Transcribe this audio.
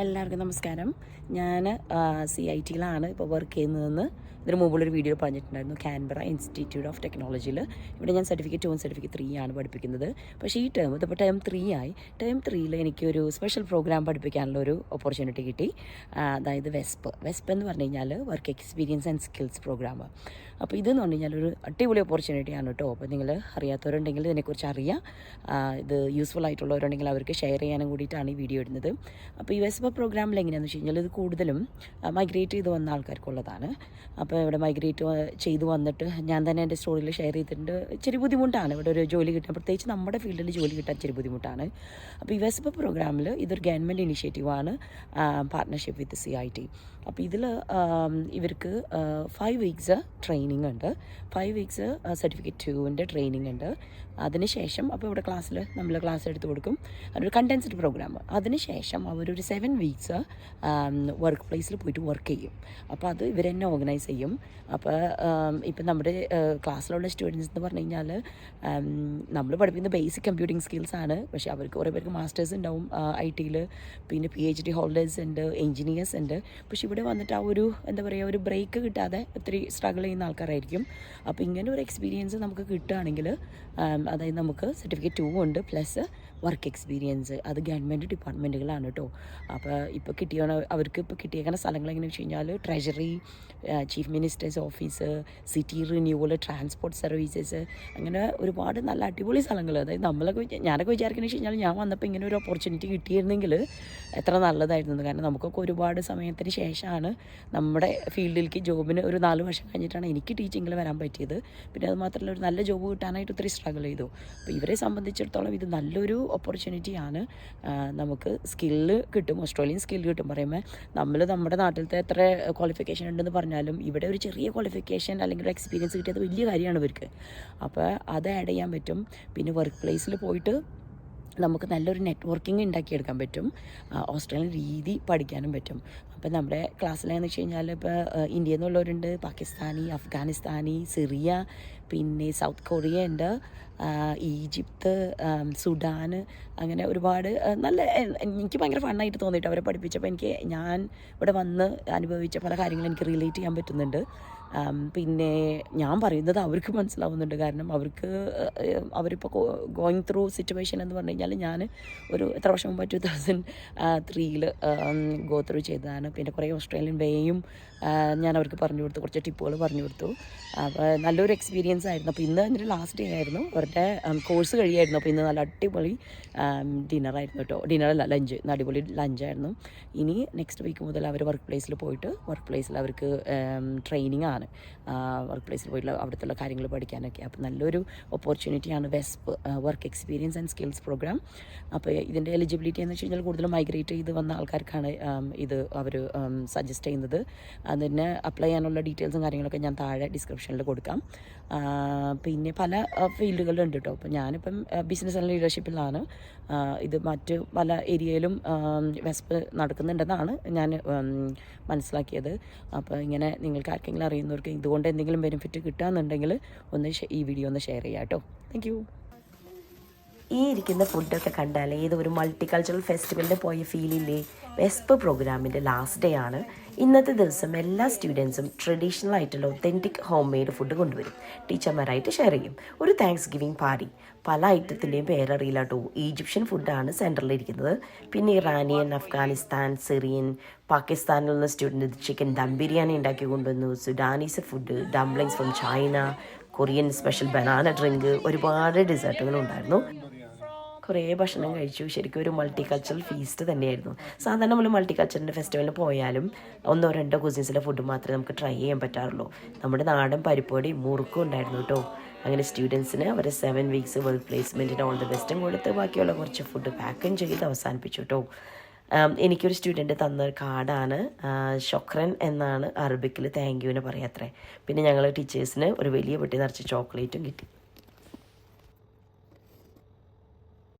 എല്ലാവർക്കും നമസ്കാരം. ഞാൻ സി ഐ ടിയിലാണ് ഇപ്പോൾ വർക്ക് ചെയ്യുന്നതെന്ന് ഇതിന് മുമ്പുള്ളൊരു വീഡിയോ പറഞ്ഞിട്ടുണ്ടായിരുന്നു കാൻബറ ഇൻസ്റ്റിറ്റ്യൂട്ട് ഓഫ് ടെക്നോളജിയിൽ ഇവിടെ ഞാൻ സർട്ടിഫിക്കറ്റ് വൺ സർട്ടിഫിക്കറ്റ് ത്രീ ആണ് പഠിപ്പിക്കുന്നത്. പക്ഷേ ഈ ടേം ഇതിപ്പോൾ ടേം ത്രീ ആയി. ടേം ത്രീയിൽ എനിക്കൊരു സ്പെഷ്യൽ പ്രോഗ്രാം പഠിപ്പിക്കാനുള്ള ഒരു ഓപ്പർച്യൂണിറ്റി കിട്ടി അതായത് വെസ്പ് വെസ്പ് എന്ന് പറഞ്ഞു കഴിഞ്ഞാൽ work experience and skills program അപ്പോൾ ഇതെന്ന് പറഞ്ഞു കഴിഞ്ഞാൽ ഒരു അടിപൊളി ഓപ്പർച്യൂണിറ്റിയാണ് കേട്ടോ. അപ്പോൾ നിങ്ങൾ അറിയാത്തവരുണ്ടെങ്കിൽ ഇതിനെക്കുറിച്ച് അറിയാം. ഇത് യൂസ്ഫുൾ ആയിട്ടുള്ളവരുണ്ടെങ്കിൽ അവർക്ക് ഷെയർ ചെയ്യാനും കൂടിയിട്ടാണ് ഈ വീഡിയോ ഇടുന്നത്. അപ്പോൾ ഈ വെസ്പ പ്രോഗ്രാമിൽ എങ്ങനെയാണെന്ന് വെച്ച് കഴിഞ്ഞാൽ ഇത് കൂടുതലും മൈഗ്രേറ്റ് ചെയ്ത് വന്ന ആൾക്കാർക്കുള്ളതാണ്. അപ്പോൾ ഇവിടെ മൈഗ്രേറ്റ് ചെയ്ത് വന്നിട്ട് ഞാൻ തന്നെ എന്റെ സ്റ്റോറിയിൽ ഷെയർ ചെയ്തിട്ടുണ്ട്. ഇച്ചിരി ബുദ്ധിമുട്ടാണ്. ഇവിടെ ഒരു ജോലി കിട്ടാൻ പ്രത്യേകിച്ച് നമ്മുടെ ഫീൽഡിൽ ജോലി കിട്ടാൻ ഇച്ചിരി ബുദ്ധിമുട്ടാണ്. അപ്പോൾ ഈ വെസ്പ പ്രോഗ്രാമിൽ ഇതൊരു government ഇനിഷ്യേറ്റീവാണ് partnership with C I T അപ്പോൾ ഇതിൽ ഇവർക്ക് ഫൈവ് വീക്സ് ട്രെയിനിങ് ഉണ്ട്. ഫൈവ് വീക്സ് സർട്ടിഫിക്കറ്റ് ടുവിന്റെ ട്രെയിനിങ് ഉണ്ട്. അതിനുശേഷം അപ്പോൾ ഇവിടെ ക്ലാസ്സിൽ നമ്മൾ ക്ലാസ് എടുത്ത് കൊടുക്കും. അതൊരു കണ്ടൻസ്ഡ് പ്രോഗ്രാം അതിനുശേഷം അവരൊരു സെവൻ വീക്സ് വർക്ക് പ്ലേസിൽ പോയിട്ട് വർക്ക് ചെയ്യും. അപ്പോൾ അത് ഇവരെന്നെ ഓർഗനൈസ് ചെയ്യും. അപ്പോൾ ഇപ്പം നമ്മുടെ ക്ലാസ്സിലുള്ള സ്റ്റുഡൻസ് എന്ന് പറഞ്ഞു കഴിഞ്ഞാൽ നമ്മൾ പഠിപ്പിക്കുന്ന ബേസിക് കമ്പ്യൂട്ടിംഗ് സ്കിൽസ് ആണ്. പക്ഷേ അവർക്ക് കുറേ പേർക്ക് മാസ്റ്റേഴ്സ് ഉണ്ടാവും ഐ ടിയിൽ പിന്നെ പി എച്ച് ഡി ഹോൾഡേഴ്സ് ഉണ്ട് എഞ്ചിനീയേഴ്സ് ഉണ്ട് പക്ഷേ ഇവിടെ വന്നിട്ട് ആ ഒരു എന്താ പറയുക ഒരു ബ്രേക്ക് കിട്ടാതെ ഒത്തിരി സ്ട്രഗിൾ ചെയ്യുന്ന ആൾക്കാരായിരിക്കും. അപ്പോൾ ഇങ്ങനെ ഒരു എക്സ്പീരിയൻസ് നമുക്ക് കിട്ടുകയാണെങ്കിൽ അതായത് നമുക്ക് സർട്ടിഫിക്കറ്റ് ടു ഉണ്ട് പ്ലസ് വർക്ക് എക്സ്പീരിയൻസ് അത് ഗവൺമെന്റ് ഡിപ്പാർട്ട്മെന്റുകളാണ് കേട്ടോ അപ്പോൾ ഇപ്പോൾ കിട്ടിയ അവർക്ക് ഇപ്പോൾ കിട്ടിയേക്കുന്ന സ്ഥലങ്ങൾ എങ്ങനെയാണെന്ന് വെച്ച് കഴിഞ്ഞാൽ treasury chief minister's office city renewal transport services അങ്ങനെ ഒരുപാട് നല്ല അടിപൊളി സ്ഥലങ്ങൾ അതായത് നമ്മളൊക്കെ ഞാനൊക്കെ വിചാരിക്കുന്നത് വെച്ച് കഴിഞ്ഞാൽ ഞാൻ വന്നപ്പോൾ ഇങ്ങനെ ഒരു ഓപ്പർച്യൂണിറ്റി കിട്ടിയിരുന്നെങ്കിൽ എത്ര നല്ലതായിരുന്നു. കാരണം നമുക്കൊക്കെ ഒരുപാട് സമയത്തിന് ശേഷമാണ് നമ്മുടെ ഫീൽഡിലേക്ക് ജോബിന് ഒരു നാല് വർഷം കഴിഞ്ഞിട്ടാണ് എനിക്ക് ടീച്ചിങ്ങിൽ വരാൻ പറ്റിയത്. പിന്നെ അത് മാത്രമല്ല ഒരു നല്ല ജോബ് കിട്ടാനായിട്ട് ഒത്തിരി സ്ട്രഗിൾ ചെയ്തു. അപ്പോൾ ഇവരെ സംബന്ധിച്ചിടത്തോളം ഇത് നല്ലൊരു ഓപ്പർച്യൂണിറ്റിയാണ് നമുക്ക് സ്കില്ല് കിട്ടും. ഓസ്ട്രേലിയൻ സ്കില്ല് കിട്ടും. പറയുമ്പോൾ നമ്മൾ നമ്മുടെ നാട്ടിലത്തെ എത്ര ക്വാളിഫിക്കേഷൻ ഉണ്ടെന്ന് പറഞ്ഞാലും ഇവിടെ ഒരു ചെറിയ ക്വാളിഫിക്കേഷൻ അല്ലെങ്കിൽ ഒരു എക്സ്പീരിയൻസ് കിട്ടിയത് വലിയ കാര്യമാണ് ഇവർക്ക്. അപ്പോൾ അത് ആഡ് ചെയ്യാൻ പറ്റും. പിന്നെ വർക്ക് പ്ലേസിൽ പോയിട്ട് നമുക്ക് നല്ലൊരു നെറ്റ്വർക്കിംഗ് ഉണ്ടാക്കിയെടുക്കാൻ പറ്റും. ഓസ്ട്രേലിയൻ രീതി പഠിക്കാനും പറ്റും. അപ്പം നമ്മുടെ ക്ലാസ്സിലെന്ന് വെച്ച് കഴിഞ്ഞാൽ ഇപ്പോൾ ഇന്ത്യയിൽ നിന്നുള്ളവരുണ്ട്. പാകിസ്ഥാനി അഫ്ഗാനിസ്ഥാനി സിറിയ പിന്നെ സൗത്ത് കൊറിയ ഉണ്ട്. ഈജിപ്ത് സുഡാൻ അങ്ങനെ ഒരുപാട് നല്ല എനിക്ക് ഭയങ്കര ഫണ്ണായിട്ട് തോന്നിയിട്ട് അവരെ പഠിപ്പിച്ചപ്പോൾ എനിക്ക് ഞാൻ ഇവിടെ വന്ന് അനുഭവിച്ച പല കാര്യങ്ങളും എനിക്ക് റിലേറ്റ് ചെയ്യാൻ പറ്റുന്നുണ്ട്. പിന്നെ ഞാൻ പറയുന്നത് അവർക്ക് മനസ്സിലാവുന്നുണ്ട്. കാരണം അവർക്ക് അവരിപ്പോൾ ഗോയിങ് ത്രൂ സിറ്റുവേഷൻ എന്ന് പറഞ്ഞു കഴിഞ്ഞാൽ ഞാൻ ഒരു എത്ര വർഷം മുമ്പ് ടു തൗസൻഡ് ത്രീയിൽ ഗോ ത്രൂ ചെയ്തതാണ്. പിന്നെ കുറേ ഓസ്ട്രേലിയൻ വേയും ഞാൻ അവർക്ക് പറഞ്ഞു കൊടുത്തു. കുറച്ച് ടിപ്പുകൾ പറഞ്ഞു കൊടുത്തു. നല്ലൊരു എക്സ്പീരിയൻസ് ആയിരുന്നു. അപ്പോൾ ഇന്ന് അതിന്റെ ലാസ്റ്റ് ഡേ ആയിരുന്നു. അവരുടെ കോഴ്സ് കഴിയായിരുന്നു. അപ്പോൾ ഇന്ന് നല്ല അടിപൊളി ഡിന്നറായിരുന്നു കേട്ടോ. ഡിന്നറല്ല ലഞ്ച് ഇന്ന് അടിപൊളി ലഞ്ചായിരുന്നു ഇനി നെക്സ്റ്റ് വീക്ക് മുതൽ അവർ വർക്ക് പ്ലേസിൽ പോയിട്ട് വർക്ക് പ്ലേസിൽ അവർക്ക് ട്രെയിനിങ് ആണ്. വർക്ക് പ്ലേസിൽ പോയിട്ടുള്ള അവിടുത്തെ കാര്യങ്ങൾ പഠിക്കാനൊക്കെ. അപ്പോൾ നല്ലൊരു ഓപ്പർച്യൂണിറ്റിയാണ് വെസ്പ് work experience and skills program അപ്പോൾ ഇതിന്റെ എലിജിബിലിറ്റി എന്ന് വെച്ച് കഴിഞ്ഞാൽ കൂടുതലും മൈഗ്രേറ്റ് ചെയ്ത് വന്ന ആൾക്കാർക്കാണ് ഇത് അവർ സജസ്റ്റ് ചെയ്യുന്നത്. അതിന് അപ്ലൈ ചെയ്യാനുള്ള ഡീറ്റെയിൽസും കാര്യങ്ങളൊക്കെ ഞാൻ താഴെ ഡിസ്ക്രിപ്ഷനിൽ കൊടുക്കാം. പിന്നെ പല ഫീൽഡുകളുണ്ട് കേട്ടോ. അപ്പോൾ ഞാനിപ്പം ബിസിനസ് ആൻഡ് ലീഡർഷിപ്പിലാണ് ഇത് മറ്റ് പല ഏരിയയിലും വെസ്പ് നടക്കുന്നുണ്ടെന്നാണ് ഞാൻ മനസ്സിലാക്കിയത്. അപ്പോൾ ഇങ്ങനെ നിങ്ങൾക്ക് ആർക്കെങ്കിലും അറിയുന്നവർക്ക് ഇതുകൊണ്ട് എന്തെങ്കിലും ബെനിഫിറ്റ് കിട്ടുകയെന്നുണ്ടെങ്കിൽ ഒന്ന് ഈ വീഡിയോ ഒന്ന് ഷെയർ ചെയ്യാം കേട്ടോ. താങ്ക് ഈ ഇരിക്കുന്ന ഫുഡൊക്കെ കണ്ടാൽ ഏതൊരു ഒരു മൾട്ടി കൾച്ചറൽ ഫെസ്റ്റിവലിന് പോയ ഫീലില്ലേ വെസ്പ് പ്രോഗ്രാമിന്റെ ലാസ്റ്റ് ഡേ ആണ്. ഇന്നത്തെ ദിവസം എല്ലാ സ്റ്റുഡൻസും ട്രഡീഷണൽ ആയിട്ടുള്ള ഒത്തന്റിക് ഹോം മെയ്ഡ് ഫുഡ് കൊണ്ടുവരും. ടീച്ചർമാരായിട്ട് ഷെയർ ചെയ്യും. ഒരു താങ്ക്സ് ഗിവിങ് പാർട്ടി പല ഐറ്റത്തിന്റെയും പേരറിയില്ല കേട്ടോ ഈജിപ്ഷ്യൻ ഫുഡാണ് സെന്ററിൽ ഇരിക്കുന്നത്. പിന്നെ ഇറാനിയൻ അഫ്ഗാനിസ്ഥാൻ സിറിയൻ പാകിസ്ഥാനിൽ നിന്ന് സ്റ്റുഡന്റ് ചിക്കൻ ദം ബിരിയാണി ഉണ്ടാക്കി കൊണ്ടുവന്നു. Sudanese food dumplings from China Korean special banana drink ഒരുപാട് ഡിസേർട്ടുകളും ഉണ്ടായിരുന്നു. കുറേ ഭക്ഷണം കഴിച്ചു. ശരിക്കും ഒരു മൾട്ടി കൾച്ചറൽ ഫീസ്റ്റ് തന്നെയായിരുന്നു. സാധാരണ നമ്മൾ മൾട്ടി കൾച്ചറിന്റെ ഫെസ്റ്റിവലിന് പോയാലും ഒന്നോ രണ്ടോ കുസിൻസിലെ ഫുഡ് മാത്രമേ നമുക്ക് ട്രൈ ചെയ്യാൻ പറ്റാറുള്ളൂ. നമ്മുടെ നാടൻ പരിപ്പൊടി മുറുക്കും ഉണ്ടായിരുന്നു കേട്ടോ അങ്ങനെ സ്റ്റുഡൻസിന് അവരെ സെവൻ വീക്സ് വർക്ക് പ്ലേസ്മെന്റിന് ഓൾ ദി ബെസ്റ്റും കൊടുത്ത് ബാക്കിയുള്ള കുറച്ച് ഫുഡ് പാക്കും ചെയ്ത് അവസാനിപ്പിച്ചു കേട്ടോ എനിക്കൊരു സ്റ്റുഡന്റ് തന്ന കാർഡാണ് ഷൊക്രൻ എന്നാണ് അറബിക്കിൽ താങ്ക് യുവിന് പറയാത്രേ പിന്നെ ഞങ്ങൾ ടീച്ചേഴ്സിന് ഒരു വലിയ പെട്ടി നിറച്ച് ചോക്ലേറ്റും കിട്ടി.